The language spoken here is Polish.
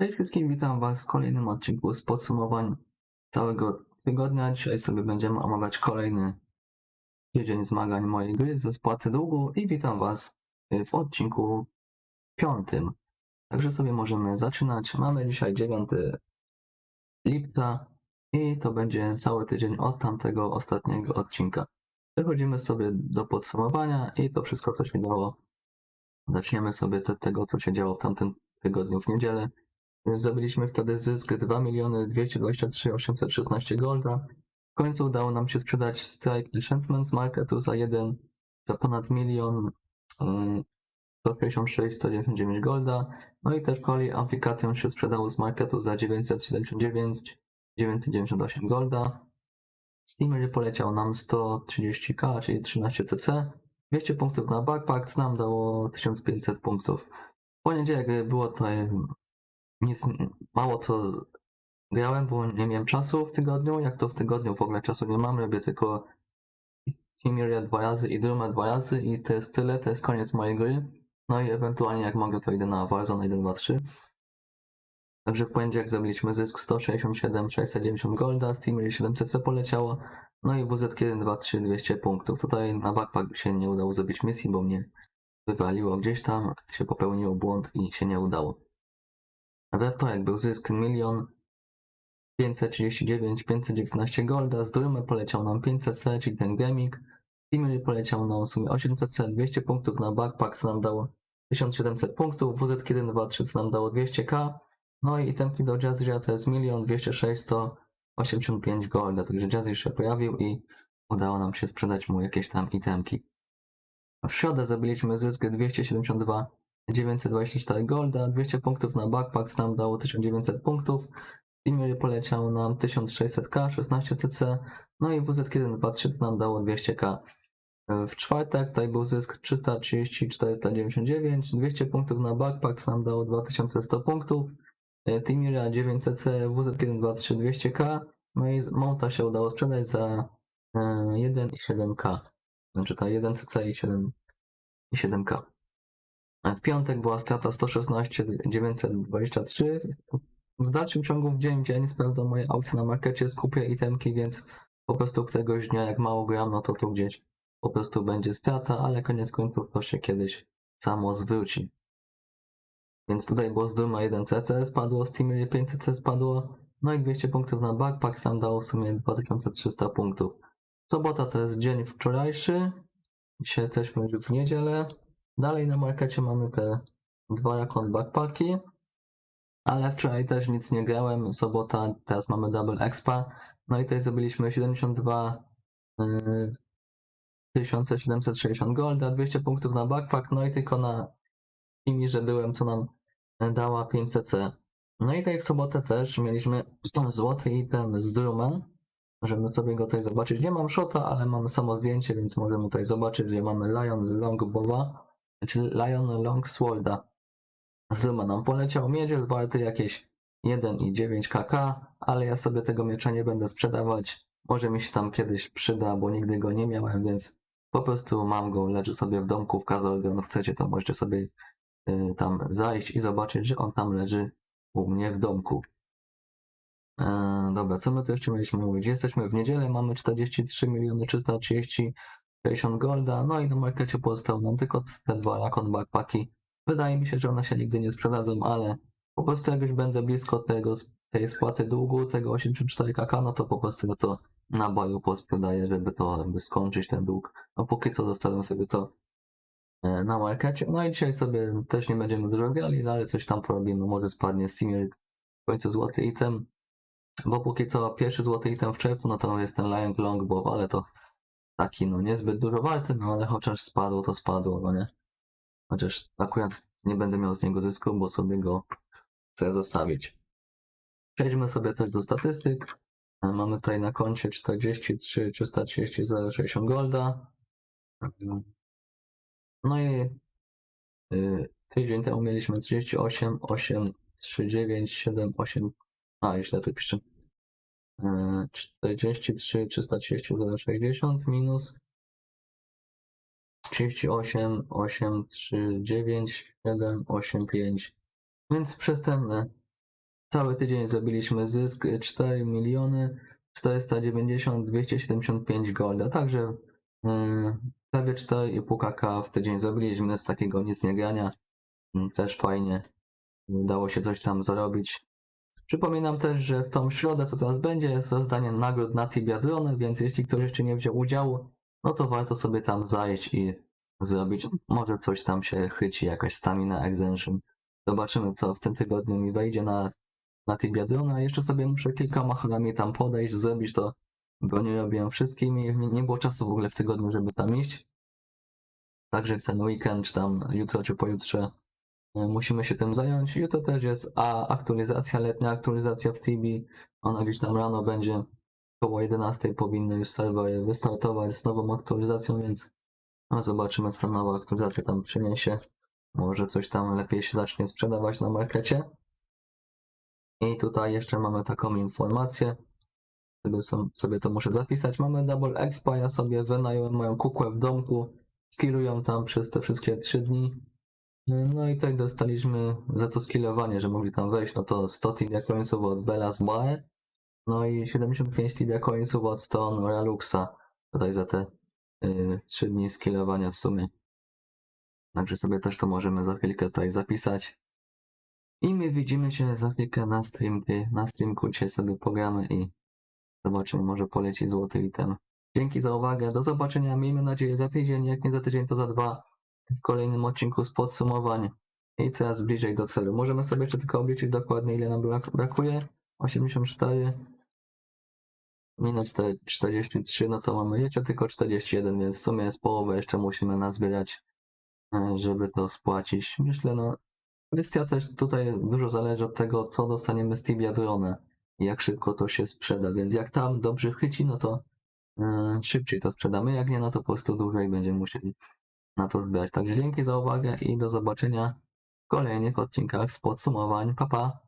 Cześć wszystkim, witam Was w kolejnym odcinku z podsumowań całego tygodnia. Dzisiaj sobie będziemy omawiać kolejny tydzień zmagań mojej gry ze spłaty długu i witam Was w odcinku piątym. Także sobie możemy zaczynać. Mamy dzisiaj 9 lipca i to będzie cały tydzień od tamtego ostatniego odcinka. Przechodzimy sobie do podsumowania i to wszystko, co się działo. Zaczniemy sobie te, tego, co się działo w tamtym tygodniu w niedzielę. Zdobyliśmy wtedy zysk 2 miliony 223 816 golda. W końcu udało nam się sprzedać Strike Enchantment z marketu za jeden, za ponad milion um, 166 199 golda. No i też Holy Amplification się sprzedało z marketu za 979 998 golda. Steamer poleciał nam 130k, czyli 13 cc. 200 punktów na backpack, nam dało 1500 punktów. W poniedziałek było to nic, mało co grałem, bo nie miałem czasu w tygodniu. Jak to w tygodniu w ogóle czasu nie mam, robię tylko Timiria dwa razy i Druma dwa razy i to jest tyle, to jest koniec mojej gry. No i ewentualnie jak mogę to idę na Warzone 1, 2, 3. Także w poniedziałek zrobiliśmy zysk 167 690 golda, Steamer 700 poleciało, no i WZ 1, 2, 3 200 punktów. Tutaj na backpack się nie udało zrobić misji, bo mnie wywaliło gdzieś tam, się popełnił błąd i się nie udało. We wtorek był zysk 1 539 519 golda, z Drumy poleciał nam 500 C, czyli ten gaming. Steamer poleciał nam w sumie 800 C, 200 punktów na backpack, co nam dało 1700 punktów, WZ 1, 2, 3, co nam dało 200k. No i itemki do Jazzy'a to jest 1 206 185 golda, także Jazzy się pojawił i udało nam się sprzedać mu jakieś tam itemki. W środę zabiliśmy zysk 272 924 golda, 200 punktów na backpack nam dało 1900 punktów. Steamer poleciał nam 1600k, 16 cc, no i WZ1, 2, 3 nam dało 200k. W czwartek tutaj był zysk 330, 499, 200 punktów na backpack nam dało 2100 punktów. Timira 900C, WZ1, 2, 3, 200k, no i Monta się udało sprzedać za 1 i 7k. Znaczy ta 1cc i 7 i 7k. W piątek była strata 116 923. W dalszym ciągu w dzień dzień sprawdzam moje aukcje na markecie, skupię itemki, więc po prostu któregoś dnia jak mało gram, no to tu gdzieś po prostu będzie strata, ale koniec końców to się kiedyś samo zwróci. Więc tutaj było z Duma 1cc spadło, z Teamery 500c spadło, no i 200 punktów na backpack sam dało w sumie 2300 punktów. Sobota to jest dzień wczorajszy, dzisiaj jesteśmy już w niedzielę. Dalej na markecie mamy te dwa rakon backpacki, ale wczoraj też nic nie grałem. Sobota, teraz mamy double expa. No i tutaj zrobiliśmy 72 yy, 1760 golda, 200 punktów na backpack, no i tylko na nimi, że byłem, co nam dała 500C. No i tutaj w sobotę też mieliśmy złoty item z Druma. Możemy sobie go tutaj zobaczyć. Nie mam shota, ale mam samo zdjęcie, więc możemy tutaj zobaczyć, że mamy Lion Longbowa czyli Lion Longsworda. Z Druma nam poleciał. Miedź jest warty jakieś 1,9 kk, ale ja sobie tego miecza nie będę sprzedawać. Może mi się tam kiedyś przyda, bo nigdy go nie miałem, więc po prostu mam go, leży sobie w domku w Kazorgon. Chcecie, to możecie sobie y, tam zajść i zobaczyć, że on tam leży u mnie w domku. E, dobra, co my tu jeszcze mieliśmy mówić? Jesteśmy w niedzielę, mamy 43 miliony 330 60 golda, no i na markecie pozostały nam tylko te dwa Rakon backpacki. Wydaje mi się, że one się nigdy nie sprzedadzą, ale po prostu jak już będę blisko tego, tej spłaty długu, tego 84 kk, no to po prostu to na boju posprzedaję, żeby to żeby skończyć ten dług. No póki co zostawiam sobie to e, na markecie. No i dzisiaj sobie też nie będziemy dużo grali, no ale coś tam porobimy. Może spadnie Steamer w końcu złoty item. Bo póki co pierwszy złoty item w czerwcu, no to jest ten Lion Longbow, ale to taki no niezbyt dużo warty, no ale chociaż spadło, to spadło, no nie? Chociaż akurat nie będę miał z niego zysku, bo sobie go chcę zostawić. Przejdźmy sobie też do statystyk. Mamy tutaj na koncie 43 330 060 golda. No i y, tydzień temu mieliśmy 38 8 39 7 8 a źle tu piszę 43 330 060 minus 38 8 3 9 7 8 5 więc przez ten cały tydzień zrobiliśmy zysk 4 miliony 490 275 golda, także yy, prawie 4,5 kk w tydzień zrobiliśmy z takiego nic nie grania. Mm, Też fajnie. Udało się coś tam zarobić. Przypominam też, że w tą środę, co teraz będzie, jest rozdanie nagród na Tibiadrony, więc jeśli ktoś jeszcze nie wziął udziału, no to warto sobie tam zajść i zrobić. Może coś tam się chyci, jakaś stamina extension. Zobaczymy, co w tym tygodniu mi wejdzie na, na Tibiadrona. Jeszcze sobie muszę kilkoma halami tam podejść, zrobić to, bo nie robiłem wszystkimi. Nie, nie było czasu w ogóle w tygodniu, żeby tam iść. Także ten weekend, czy tam jutro, czy pojutrze Musimy się tym zająć. Jutro też jest a aktualizacja, letnia aktualizacja w Tibi. Ona gdzieś tam rano będzie około 11 powinny już serwery wystartować z nową aktualizacją, więc no zobaczymy co ta nowa aktualizacja tam przyniesie. Może coś tam lepiej się zacznie sprzedawać na markecie. I tutaj jeszcze mamy taką informację. Sobie, sobie to muszę zapisać. Mamy Double Expa, ja sobie wynająłem moją kukłę w domku. Skillują tam przez te wszystkie 3 dni. No i tak dostaliśmy za to skillowanie, że mogli tam wejść, no to 100 tibia coinsów od Bella z Bae, no i 75 tibia coinsów od Stone Reluxa, tutaj za te y, 3 dni skillowania w sumie. Także sobie też to możemy za chwilkę tutaj zapisać. I my widzimy się za chwilkę na streamie, na streamku. Dzisiaj sobie pogramy i zobaczymy, może poleci złoty item. Dzięki za uwagę, do zobaczenia, miejmy nadzieję za tydzień, jak nie za tydzień to za dwa w kolejnym odcinku z podsumowań i coraz bliżej do celu. Możemy sobie jeszcze tylko obliczyć dokładnie ile nam brak- brakuje. 84 minus 4 43, no to mamy jeszcze tylko 41, więc w sumie z połowę jeszcze musimy nazbierać, e, żeby to spłacić. Myślę, no kwestia też tutaj dużo zależy od tego, co dostaniemy z Tibia Drone i jak szybko to się sprzeda, więc jak tam dobrze chyci, no to e, szybciej to sprzedamy, jak nie, no to po prostu dłużej będziemy musieli na to zbierać. Także dzięki za uwagę i do zobaczenia w kolejnych odcinkach z podsumowań. Pa, pa!